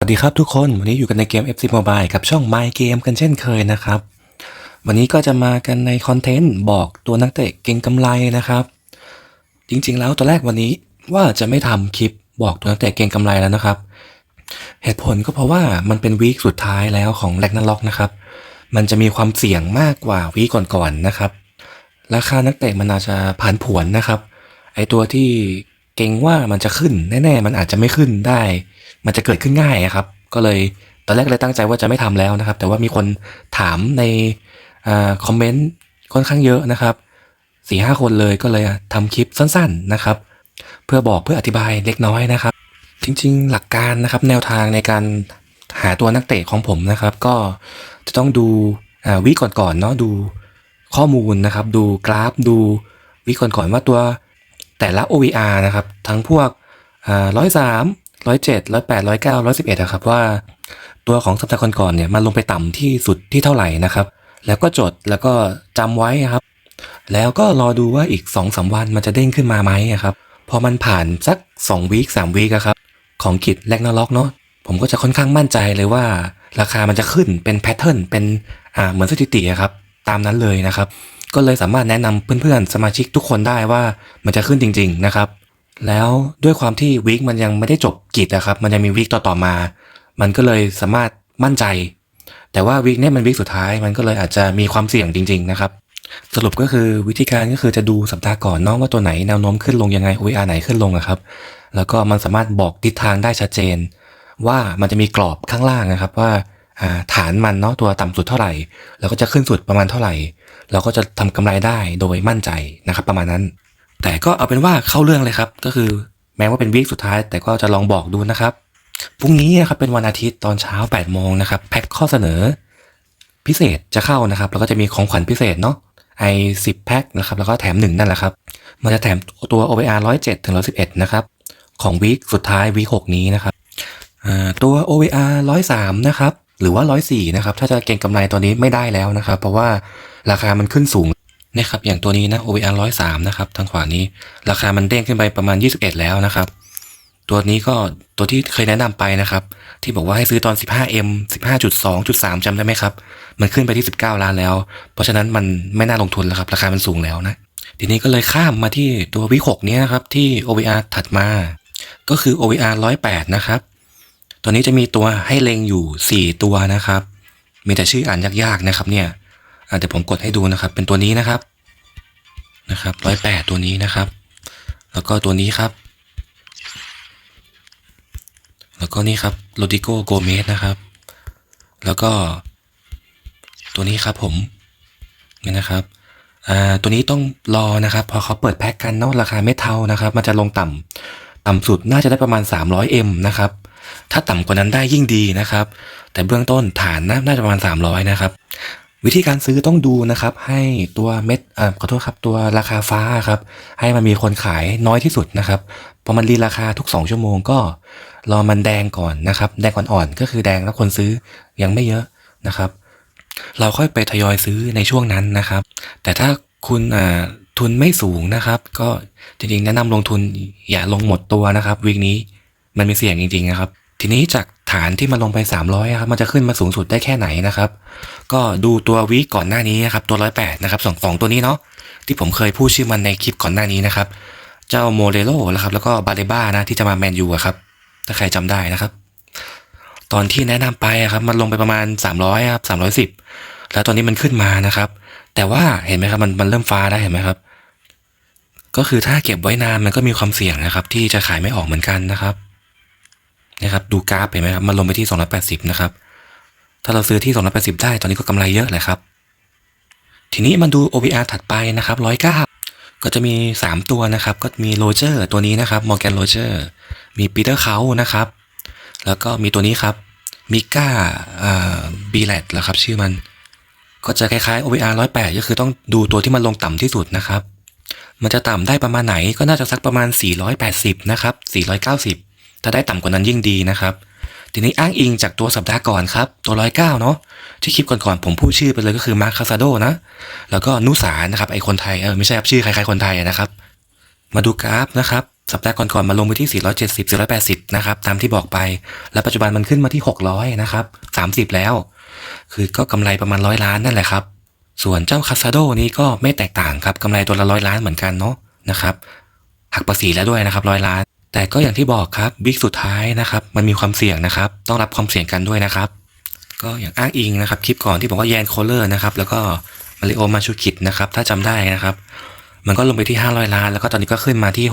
สวัสดีครับทุกคนวันนี้อยู่กันในเกม FC Mobile กับช่อง My Game กันเช่นเคยนะครับ วันนี้ก็จะมากันในคอนเทนต์บอกตัวนักเตะเก่งกำไรนะครับ จริงๆแล้วตอนแรกวันนี้ว่าจะไม่ทำคลิปบอกตัวนักเตะเก่งกำไรแล้วนะครับ เหตุผลก็เพราะว่ามันเป็นวีคสุดท้ายแล้วของแลกนาล็อกนะครับ มันจะมีความเสี่ยงมากกว่าวีคก่อนๆนะครับ ราคานักเตะมันอาจจะผันผวนนะครับ ไอตัวที่เก่งว่ามันจะขึ้นแน่ๆ มันอาจจะไม่ขึ้นได้ มันจะเกิดขึ้นง่ายอะครับ ก็เลยตอนแรกเลยตั้งใจว่าจะไม่ทำแล้วนะครับ แต่ว่ามีคนถามในอคอมเมนต์ค่อนข้างเยอะนะครับสี่ห้าคนเลยก็เลยทำคลิปสั้นๆนะครับ เพื่อบอกเพื่ออธิบายเล็กน้อยนะครับ จริงๆ หลักการนะครับแนวทางในการหาตัวนักเตะของผมนะครับ ก็จะต้องดูอ่าวิก่อนๆเนาะดูข้อมูลนะครับ ดูกราฟดูวิก่อนๆว่าตัวแต่ละ OVR นะครับ ทั้งพวกร้อยสาม ร้อยเจ็ดร้อยแปดร้อยเก้าร้อยสิบเอ็ดครับว่า ตัวของสัปดาห์ก่อนๆเนี่ยมันลงไปต่ำที่สุดที่เท่าไหร่นะครับ แล้วก็จดแล้วก็จำไว้ครับ แล้วก็รอดูว่าอีก2องสาวันมันจะเด้งขึ้นมาไหมครับพอมันผ่านสัก2วีคสามวีคครับ ของกิจแลกนาล็อกเนาะผมก็จะค่อนข้างมั่นใจเลยว่า ราคามันจะขึ้นเป็นแพทเทิร์นเป็นอ่าเหมือนสถิติครับ ตามนั้นเลยนะครับ ก็เลยสามารถแนะนำเพื่อนๆ สมาชิกทุกคนได้ว่ามันจะขึ้นจริง ๆ นะครับ แล้วด้วยความที่วีคมันยังไม่ได้จบกิจนะครับ มันยังมีวีคต่อๆมา มันก็เลยสามารถมั่นใจ แต่ว่าวีคนี้มันวีคสุดท้าย มันก็เลยอาจจะมีความเสี่ยงจริง ๆ นะครับ สรุปก็คือวิธีการก็คือจะดูสัปดาห์ก่อนเนาะว่าตัวไหนแนวโน้มขึ้นลงยังไง OER ไหนขึ้นลงอะครับ แล้วก็มันสามารถบอกทิศทางได้ชัดเจน ว่ามันจะมีกรอบข้างล่างนะครับว่าอ่าฐานมันเนาะตัวต่ำสุดเท่าไหร่ แล้วก็จะขึ้นสุดประมาณเท่าไหร่ เราก็จะทำกำไรได้โดยมั่นใจนะครับประมาณนั้น แต่ก็เอาเป็นว่าเข้าเรื่องเลยครับ ก็คือแม้ว่าเป็นวีคสุดท้าย แต่ก็จะลองบอกดูนะครับพรุ่งนี้นะครับเป็นวันอาทิตย์ตอนเช้า8โมงนะครับแพ็คข้อเสนอ พิเศษจะเข้านะครับ แล้วก็จะมีของขวัญพิเศษเนาะไอสิบแพ็คนะครับแล้วก็แถมหนึ่งนั่นแหละครับ มันจะแถมตัว OVR 107ถึง111 นะครับ ของวีคสุดท้ายวีค6นี้นะครับตัว OVR 103 นะครับ หรือว่า 104 นะครับ ถ้าจะเก็งกำไรตัวนี้ไม่ได้แล้วนะครับ เพราะว่าราคามันขึ้นสูง นะครับอย่างตัวนี้นะ OVR 103 นะครับทางขวานี้ ราคามันเด้งขึ้นไปประมาณ 21 แล้วนะครับ ตัวนี้ก็ตัวที่เคยแนะนำไปนะครับ ที่บอกว่าให้ซื้อตอน 15M 15.2.3จำได้ไหมครับ มันขึ้นไปที่ 19 ล้านแล้ว เพราะฉะนั้นมันไม่น่าลงทุนแล้วครับราคามันสูงแล้วนะทีนี้ก็เลยข้ามมาที่ตัววิหกนี้นะครับที่ OVR ถัดมา ก็คือ OVR 108 นะครับตัวนี้จะมีตัวให้เล็งอยู่ 4 ตัวนะครับ มีแต่ชื่ออ่านยากๆนะครับเนี่ย เดี๋ยวผมกดให้ดูนะครับ เป็นตัวนี้นะครับนะครับ108ตัวนี้นะครับ แล้วก็ตัวนี้ครับ แล้วก็นี่ครับโรดิโกโกเมสนะครับ แล้วก็ตัวนี้ครับผมนี่นะครับอ่าตัวนี้ต้องรอนะครับ พอเขาเปิดแพ็คกันเนาะราคาไม่เท่านะครับ มันจะลงต่ำต่ำสุดน่าจะได้ประมาณ 300M นะครับ ถ้าต่ำกว่านั้นได้ยิ่งดีนะครับ แต่เบื้องต้นฐานน่าน่าจะประมาณ 300 นะครับ วิธีการซื้อต้องดูนะครับ ให้ตัวเม็ดอ่าขอโทษครับตัวราคาฟ้าครับ ให้มันมีคนขายน้อยที่สุดนะครับพอมันรีราคาทุก 2 ชั่วโมงก็ รอมันแดงก่อนนะครับ แดงอ่อนๆก็คือแดงแล้วคนซื้อยังไม่เยอะนะครับ เราค่อยไปทยอยซื้อในช่วงนั้นนะครับ แต่ถ้าคุณอ่าทุนไม่สูงนะครับ ก็จริงๆแนะนำลงทุนอย่าลงหมดตัวนะครับวีคนี้มันมีเสี่ยงจริงๆนะครับ ทีนี้จาก ฐานที่มันลงไป 300ครับมันจะขึ้นมาสูงสุดได้แค่ไหนนะครับ ก็ดูตัววีก่อนหน้านี้นะครับตัว 108 นะครับสองสองตัวนี้เนาะที่ผมเคยพูดชื่อมันในคลิปก่อนหน้านี้นะครับ เจ้าโมเดโลนะครับแล้วก็บาเลบ้านะที่จะมาแมนยูอะครับ ถ้าใครจำได้นะครับ ตอนที่แนะนำไปอะครับมันลงไปประมาณ 300ครับ310 แล้วตอนนี้มันขึ้นมานะครับ แต่ว่าเห็นไหมครับมันมันเริ่มฟ้าได้เห็นไหมครับก็คือถ้าเก็บไว้นานมันก็มีความเสี่ยงนะครับ ที่จะขายไม่ออกเหมือนกันนะครับ นะครับดูกราฟเห็นไหมครับมันลงไปที่ 280 นะครับ ถ้าเราซื้อที่ 280 ได้ตอนนี้ก็กำไรเยอะเลยครับ ทีนี้มันดู OVR ถัดไปนะครับ109ก็จะมี 3 ตัวนะครับ ก็มีโรเจอร์ตัวนี้นะครับมอร์แกนโรเจอร์มีปีเตอร์เขานะครับ แล้วก็มีตัวนี้ครับมิก้าอ่าบีแลดแล้วครับ ชื่อมันก็จะคล้ายๆ OVR 108 ก็คือต้องดูตัวที่มันลงต่ำที่สุดนะครับ มันจะต่ำได้ประมาณไหนก็น่าจะสักประมาณ 480 นะครับ 490 ถ้าได้ต่ำกว่านั้นยิ่งดีนะครับ ทีนี้อ้างอิงจากตัวสัปดาห์ก่อนครับ ตัว109เก้าเนาะที่คลิปก่อนๆผมพูดชื่อไปเลยก็คือมาร์คคาซาโดนะ แล้วก็นุสานะครับไอคนไทยเออไม่ใช่ครับชื่อใคล้ายๆคนไทยนะครับ มาดูกราฟนะครับสัปดาห์ก่อนๆมาลงไปที่ 470 480 นะครับ ตามที่บอกไป แล้วปัจจุบันมันขึ้นมาที่ 600 นะครับ 30 แล้ว คือก็กำไรประมาณร้อยล้านนั่นแหละครับ ส่วนเจ้าคาซาโดนี้ก็ไม่แตกต่างครับกำไรตัวละร้อยล้านเหมือนกันเนาะนะครับ หักภาษีแล้วด้วยนะครับร้อยล้าน แต่ก็อย่างที่บอกครับบิ๊กสุดท้ายนะครับ มันมีความเสี่ยงนะครับ ต้องรับความเสี่ยงกันด้วยนะครับ ก็อย่างอ้างอิงนะครับคลิปก่อนที่บอกว่าแยนโคลเลอร์นะครับแล้วก็มาริโอมาชูคิดนะครับถ้าจำได้นะครับ มันก็ลงไปที่ 500 ล้าน แล้วก็ตอนนี้ก็ขึ้นมาที่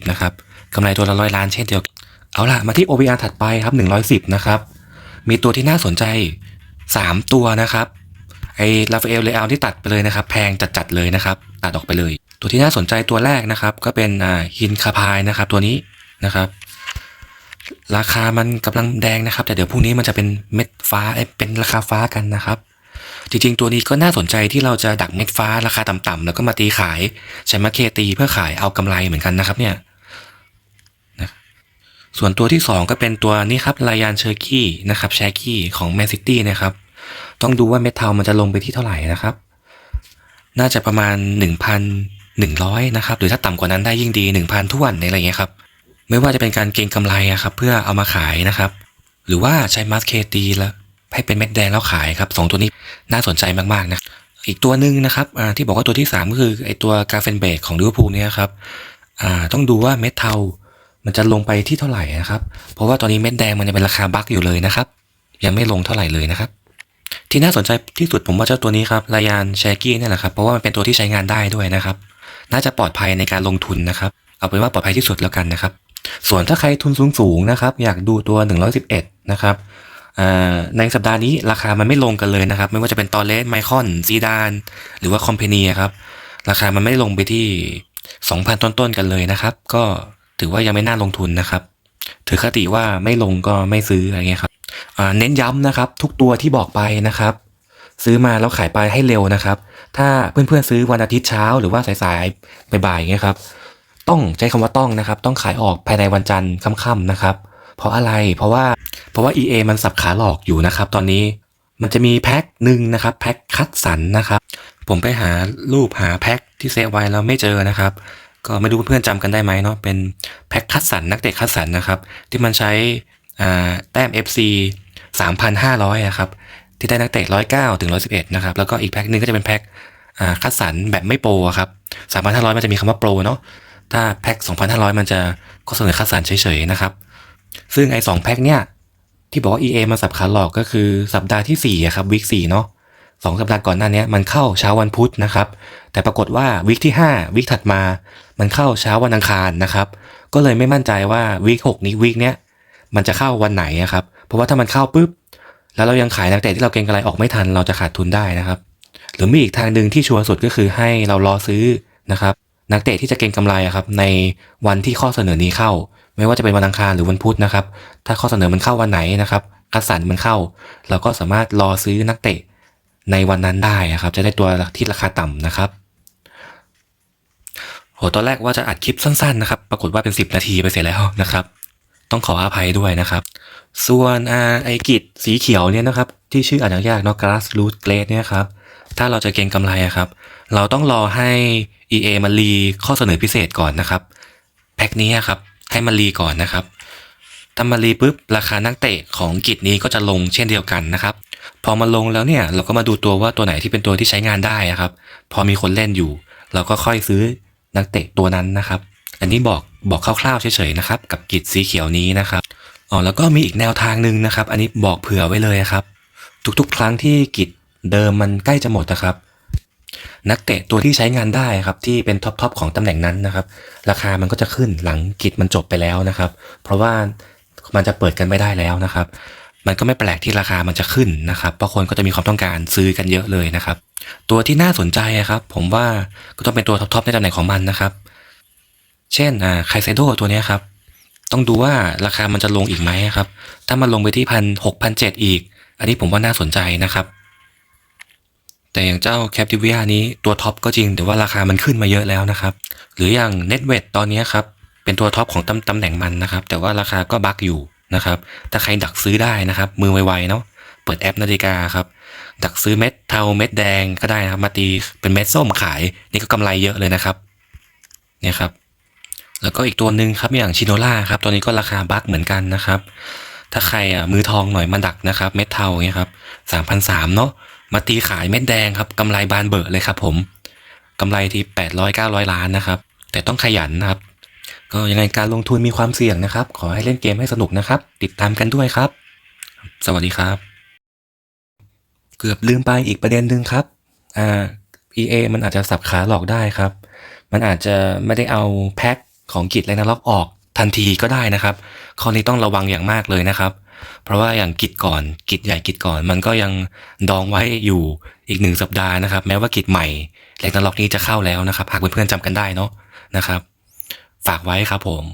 640 นะครับกำไรตัวละร้อยล้านเช่นเดียวเอาล่ะ มาที่ OBR ถัดไปครับ 110 นะครับ มีตัวที่น่าสนใจ 3 ตัวนะครับ ไอ้ลาฟาเอลเลอาที่ตัดไปเลยนะครับ แพงจัดๆเลยนะครับ ตัดออกไปเลย ตัวที่น่าสนใจตัวแรกนะครับ ก็เป็นอ่าฮินคาพายนะครับ ตัวนี้นะครับ ราคามันกำลังแดงนะครับ แต่เดี๋ยวพรุ่งนี้มันจะเป็นเม็ดฟ้าเอ้เป็นราคาฟ้ากันนะครับ จริงๆ ตัวนี้ก็น่าสนใจที่เราจะดักเม็ดฟ้าราคาต่ำๆแล้วก็มาตีขายใช้มาเคตีเพื่อขายเอากำไรเหมือนกันนะครับเนี่ยนะส่วนตัวที่ 2 ก็เป็นตัวนี้ครับลายานเชอร์กี้นะครับแชกี้ของแมนซิตี้นะครับ ต้องดูว่าเม็ดเทามันจะลงไปที่เท่าไหร่นะครับ น่าจะประมาณ 1,100 นะครับ หรือถ้าต่ำกว่านั้นได้ยิ่งดี 1,000ท้วนในอะไรเงี้ยครับ ไม่ว่าจะเป็นการเก็งกำไรอะครับ เพื่อเอามาขายนะครับ หรือว่าใช้มาสเคตีแล้วให้เป็นเม็ดแดงแล้วขายครับสองตัวนี้น่าสนใจมากๆนะอีกตัวหนึ่งนะครับอ่าที่บอกว่าตัวที่ 3 ก็คือไอตัวกาเฟนเบกของลิเวอร์พูลเนี่ยครับอ่าต้องดูว่าเม็ดเทามันจะลงไปที่เท่าไหร่นะครับ เพราะว่าตอนนี้เม็ดแดงมันยังเป็นราคาบัคอยู่เลยนะครับ ยังไม่ลงเท่าไหร่เลยนะครับ ที่น่าสนใจที่สุดผมว่าเจ้าตัวนี้ครับลายานแชกี้นี่แหละครับเพราะว่ามันเป็นตัวที่ใช้งานได้ด้วยนะครับ น่าจะปลอดภัยในการลงทุนนะครับ เอาเป็นว่าปลอดภัยที่สุดแล้วกันนะครับ ส่วนถ้าใครทุนสูงๆนะครับ อยากดูตัว 111 นะครับในสัปดาห์นี้ราคามันไม่ลงกันเลยนะครับ ไม่ว่าจะเป็นตอเลสไมคอนซีดานหรือว่าคอมเพนีครับราคามันไม่ลงไปที่ 2,000 ต้นๆกันเลยนะครับ ก็ถือว่ายังไม่น่าลงทุนนะครับ ถือคติว่าไม่ลงก็ไม่ซื้ออะไรเงี้ยครับ เน้นย้ำนะครับ ทุกตัวที่บอกไปนะครับ ซื้อมาแล้วขายไปให้เร็วนะครับ ถ้าเพื่อนๆซื้อวันอาทิตย์เช้า หรือว่าสายๆบ่ายๆอย่างเงี้ยครับ ต้องใช้คำว่าต้องนะครับ ต้องขายออกภายในวันจันทร์ค่ำๆนะครับ เพราะอะไรเพราะว่าเพราะว่า EA มันสับขาหลอกอยู่นะครับ ตอนนี้มันจะมีแพ็คหนึ่งนะครับแพ็คคัดสรรนะครับ ผมไปหารูปหาแพ็คที่เซฟไว้แล้วไม่เจอนะครับ ก็ไม่รู้เพื่อนๆจำกันได้ไหมเนาะเป็นแพ็คคัดสรรนักเตะคัดสรรนะครับ ที่มันใช้ แต้ม FC 3,500อะครับ ที่ได้นักเตะ109 ถึง 111 นะครับ แล้วก็อีกแพ็คนึงก็จะเป็นแพ็คคัดสรรแบบไม่โปรครับ 3,500 มันจะมีคำว่าโปรเนาะ ถ้าแพ็ค2,500 มันจะก็เสนอคัดสรรเฉยๆนะครับ ซึ่งไอ้สองแพ็คเนี่ยที่บอกว่า EA มาสับขาหลอกก็คือสัปดาห์ที่4อะครับวิก4เนาะสองสัปดาห์ก่อนหน้านี้มันเข้าเช้าวันพุธนะครับ แต่ปรากฏว่าวิกที่ 5 วิกถัดมา มันเข้าเช้าวันอังคารนะครับ ก็เลยไม่มั่นใจว่าวิก6นี้วิกเนี้ย มันจะเข้าวันไหนอะครับ เพราะว่าถ้ามันเข้าปุ๊บ แล้วเรายังขายนักเตะที่เราเก็งกำไรออกไม่ทัน เราจะขาดทุนได้นะครับ หรือมีอีกทางหนึ่งที่ชัวร์สุดก็คือให้เรารอซื้อนะครับ นักเตะที่จะเก็งกำไรอะครับ ในวันที่ข้อเสนอนี้เข้า ไม่ว่าจะเป็นวันอังคารหรือวันพุธนะครับ ถ้าข้อเสนอมันเข้าวันไหนนะครับคัดสรรมันเข้า เราก็สามารถรอซื้อนักเตะในวันนั้นได้นะครับ จะได้ตัวที่ราคาต่ำนะครับโหตอนแรกว่าจะอัดคลิปสั้นๆนะครับ ปรากฏว่าเป็น 10 นาทีไปเสียแล้วนะครับ ต้องขออภัยด้วยนะครับ ส่วนอไอกิจสีเขียวเนี่ยนะครับ ที่ชื่ออ่านยากเนาะ grassroot grade เนี่ยครับ ถ้าเราจะเก็งกำไรครับ เราต้องรอให้ EA มารีข้อเสนอพิเศษก่อนนะครับแพ็คนี้ครับ ให้มารีก่อนนะครับถ้ามารีปุ๊บราคานักเตะของกิจนี้ก็จะลงเช่นเดียวกันนะครับ พอมาลงแล้วเนี่ยเราก็มาดูตัวว่าตัวไหนที่เป็นตัวที่ใช้งานได้ครับ พอมีคนเล่นอยู่ เราก็ค่อยซื้อนักเตะตัวนั้นนะครับ อันนี้บอก บอกคร่าวๆเฉยๆนะครับกับกิจสีเขียวนี้นะครับอ๋อแล้วก็มีอีกแนวทางหนึ่งนะครับ อันนี้บอกเผื่อไว้เลยครับ ทุกๆ ครั้งที่กิจเดิมมันใกล้จะหมดนะครับ นักเตะตัวที่ใช้งานได้ครับ ที่เป็นท็อปๆของตำแหน่งนั้นนะครับ ราคามันก็จะขึ้นหลังกิจมันจบไปแล้วนะครับ เพราะว่ามันจะเปิดกันไม่ได้แล้วนะครับ มันก็ไม่แปลกที่ราคามันจะขึ้นนะครับ เพราะคนก็จะมีความต้องการซื้อกันเยอะเลยนะครับ ตัวที่น่าสนใจครับ ผมว่าก็ต้องเป็นตัวท็อปๆในตำแหน่งของมันนะครับ เช่นอ่าไคเซโดตัวนี้ครับ ต้องดูว่าราคามันจะลงอีกไหมครับ ถ้ามันลงไปที่พันหกพันเจ็ดอีก อันนี้ผมว่าน่าสนใจนะครับ แต่อย่างเจ้าแคปติวิอานี้ตัวท็อปก็จริง แต่ว่าราคามันขึ้นมาเยอะแล้วนะครับ หรืออย่างเน็ตเวทตอนนี้ครับ เป็นตัวท็อปของตำตำแหน่งมันนะครับ แต่ว่าราคาก็บักอยู่นะครับ ถ้าใครดักซื้อได้นะครับ มือไวๆเนาะ เปิดแอปนาฬิกาครับ ดักซื้อเม็ดเทาเม็ดแดงก็ได้นะครับ มาตีเป็นเม็ดส้มขาย นี่ก็กำไรเยอะเลยนะครับ เนี่ยครับ แล้วก็อีกตัวหนึ่งครับอย่างชิโนล่าครับตัวนี้ก็ราคาบัคเหมือนกันนะครับ ถ้าใครอะมือทองหน่อยมาดักนะครับเม็ดเทาเงี้ยครับสามพันสามเนาะมาตีขายเม็ดแดงครับกำไรบานเบอร์เลยครับผมกำไรที่แปดร้อยเก้าร้อยล้านนะครับ แต่ต้องขยันนะครับ ก็ยังไงการลงทุนมีความเสี่ยงนะครับ ขอให้เล่นเกมให้สนุกนะครับ ติดตามกันด้วยครับ สวัสดีครับ เกือบลืมไปอีกประเด็นหนึ่งครับอ่า EA มันอาจจะสับขาหลอกได้ครับ มันอาจจะไม่ได้เอาแพ็ค ของกิจและนล็อกออกทันทีก็ได้นะครับ ข้อนี้ต้องระวังอย่างมากเลยนะครับ เพราะว่าอย่างกิจก่อนกิจใหญ่กิจก่อน มันก็ยังดองไว้อยู่อีกหนึ่งสัปดาห์นะครับ แม้ว่ากิจใหม่และนล็อกนี้จะเข้าแล้วนะครับ หากเพื่อนๆจำกันได้เนาะนะครับ ฝากไว้ครับผม